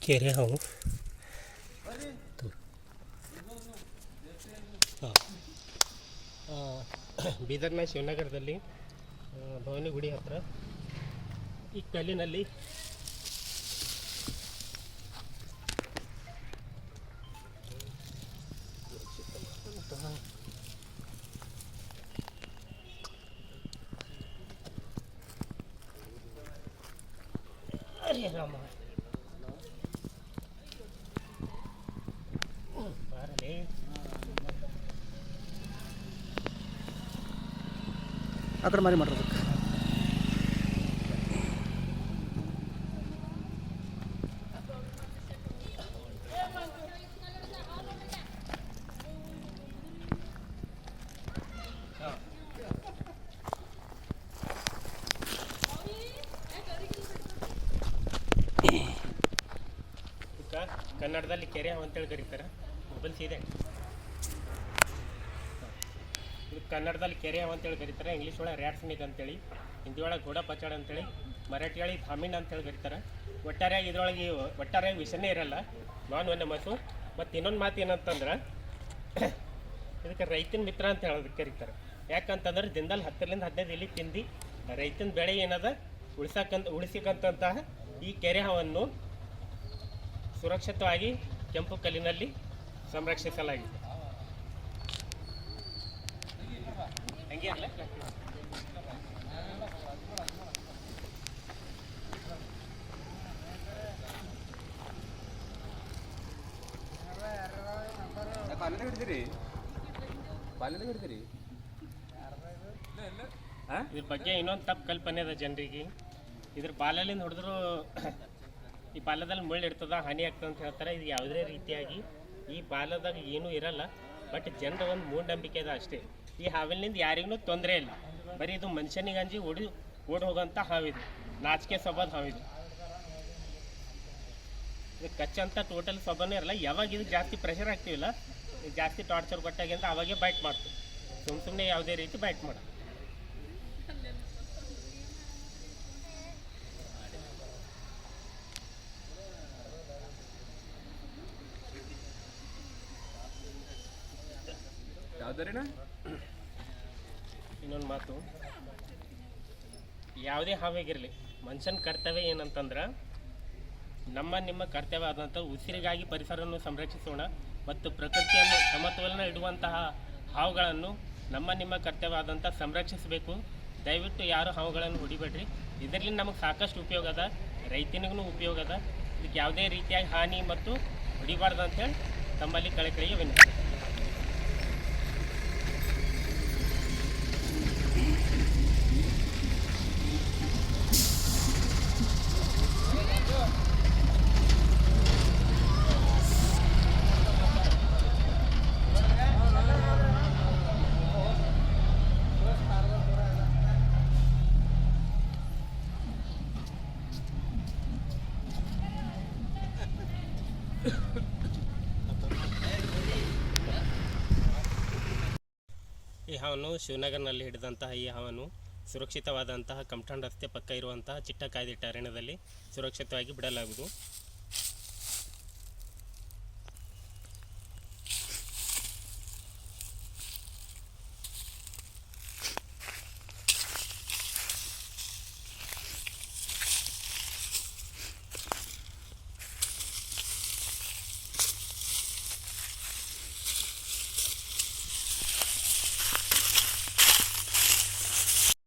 ಕೆರೆ ಹಾವು ಹಾಂ. ಆ, ಬೀದರ್ನ ಶಿವನಗರದಲ್ಲಿ ಆ, ಭವಾನಿ ಗುಡಿ ಹತ್ರ. ಈ ಕಲ್ಲಿನಲ್ಲಿ ಅರೆ ರಾಮ ಆ ಕಡೆ ಮಾರಿ ಮಾಡಿರ್ಬೇಕು ಇದಕ್ಕೆ ಕನ್ನಡದಲ್ಲಿ ಕೆರೆ ಅಂತೇಳಿ ಕರೀತಾರೆ. ಮೊಬೈಲ್ ಇದೆ ಇದು ಕನ್ನಡದಲ್ಲಿ ಕೆರೆ ಅಂತೇಳಿ ಕರೀತಾರೆ ಇಂಗ್ಲೀಷ್ ಒಳಗೆ ರ್ಯಾಟ್ ಅಂತೇಳಿ, ಹಿಂದಿ ಒಳಗೆ ಗೋಡ ಪಚಾಡ ಅಂತೇಳಿ, ಮರಾಠಿ ಒಳಗೆ ಧಾಮಿನ್ ಅಂತೇಳಿ ಕರೀತಾರೆ. ಒಟ್ಟಾರೆಯಾಗಿ ಇದ್ರೊಳಗೆ ಒಟ್ಟಾರೆಯಾಗಿ ವಿಷನೇ ಇರಲ್ಲ, ನಾನ್ ಒನ್ನೆ ಮಾತು. ಮತ್ತು ಇನ್ನೊಂದು ಮಾತು ಏನಂತಂದ್ರೆ, ಇದಕ್ಕೆ ರೈತನ ಮಿತ್ರ ಅಂತ ಹೇಳೋದಕ್ಕೆ ಕರೀತಾರೆ. ಯಾಕಂತಂದ್ರೆ ದಿನದಲ್ಲಿ ಹತ್ತರಿಂದ ಹದಿನೈದು ಇಲ್ಲಿ ತಿಂದು, ರೈತನ ಬೆಳೆ ಏನದ? ಉಳಿಸಕ್ಕಂತ ಉಳಿಸಿಕಂತಹ ಈ ಕೆರೆ ಹಾವನ್ನು ಸುರಕ್ಷಿತವಾಗಿ ಕೆಂಪು ಕಲ್ಲಿನಲ್ಲಿ ಸಂರಕ್ಷಿಸಲಾಗಿದೆ. ಇದ್ರ ಬಗ್ಗೆ ಇನ್ನೊಂದು ತಪ್ಪು ಕಲ್ಪನೆ ಅದ ಜನರಿಗೆ. ಇದ್ರ ಬಾಲಲ್ಲಿಂದ ಹೊಡೆದ್ರು ಈ ಬಾಲದಲ್ಲಿ ಮುಳ್ಳು ಇರ್ತದ, ಹಾನಿ ಆಗ್ತದೆ ಅಂತ ಹೇಳ್ತಾರೆ. ಇದು ಯಾವುದೇ ರೀತಿಯಾಗಿ ಈ ಬಾಲದಾಗ ಏನೂ ಇರಲ್ಲ. ಬಟ್ ಜನರ ಒಂದು ಮೂಢನಂಬಿಕೆ ಅದ ಅಷ್ಟೇ. ಈ ಹಾವಿನಿಂದ ಯಾರಿಗೂ ತೊಂದರೆ ಇಲ್ಲ. ಬರೀ ಇದು ಮನುಷ್ಯನಿಗೆ ಅಂಜಿ ಓಡಿ ಓಡಿ ಹೋಗೋಂಥ ಹಾವಿದು. ನಾಚಿಕೆ ಸ್ವಭಾವದ ಹಾವಿದು. ಇದು ಕಚ್ಚಂತ ಟೋಟಲ್ ಸ್ವಭಾವನೇ ಇರಲ್ಲ. ಯಾವಾಗ ಇದು ಜಾಸ್ತಿ ಪ್ರೆಷರ್ ಆಗ್ತೀವಿಲ್ಲ ಇದು ಜಾಸ್ತಿ ಟಾರ್ಚರ್ ಕೊಟ್ಟಾಗಿಂದ ಅವಾಗೇ ಬೈಟ್ ಮಾಡ್ತೀವಿ. ಸುಮ್ಮ ಸುಮ್ಮನೆ ಯಾವುದೇ ರೀತಿ ಬೈಟ್ ಮಾಡೋದು. ಇನ್ನೊಂದು ಮಾತು. ಯಾವುದೇ ಹಾವಿಗಿರಲಿ, ಮನುಷ್ಯನ ಕರ್ತವ್ಯ ಏನಂತಂದ್ರೆ ನಮ್ಮ ನಿಮ್ಮ ಕರ್ತವ್ಯ ಆದಂಥ ಉಸಿರಿಗಾಗಿ ಪರಿಸರವನ್ನು ಸಂರಕ್ಷಿಸೋಣ ಮತ್ತು ಪ್ರಕೃತಿಯನ್ನು ಸಮತೋಲನ ಇಡುವಂತಹ ಹಾವುಗಳನ್ನು ನಮ್ಮ ನಿಮ್ಮ ಕರ್ತವ್ಯ ಆದಂಥ ಸಂರಕ್ಷಿಸಬೇಕು. ದಯವಿಟ್ಟು ಯಾರು ಹಾವುಗಳನ್ನು ಹೊಡಿಬೇಡ್ರಿ. ಇದರಲ್ಲಿ ನಮಗೆ ಸಾಕಷ್ಟು ಉಪಯೋಗ ಅದ ರೈತನಿಗೂ ಉಪಯೋಗ ಅದ. ಇದಕ್ಕೆ ಯಾವುದೇ ರೀತಿಯಾಗಿ ಹಾನಿ ಮತ್ತು ಹೊಡಿಬಾರ್ದು ಅಂತೇಳಿ ತಮ್ಮಲ್ಲಿ ಕಳಕಳಿಗೆ ವಿನಂತಿ. ಈ ಹಾವನ್ನು ಶಿವನಗರ್ನಲ್ಲಿ ಹಿಡಿದಂತಹ ಈ ಹಾವನ್ನು ಸುರಕ್ಷಿತವಾದಂತಹ ಕಂಠಾಣ್ ರಸ್ತೆ ಪಕ್ಕ ಇರುವಂತಹ ಚಿಟ್ಟ ಕಾಯ್ದಿಟ್ಟ ಅರಣ್ಯದಲ್ಲಿ ಸುರಕ್ಷಿತವಾಗಿ ಬಿಡಲಾಗುವುದು.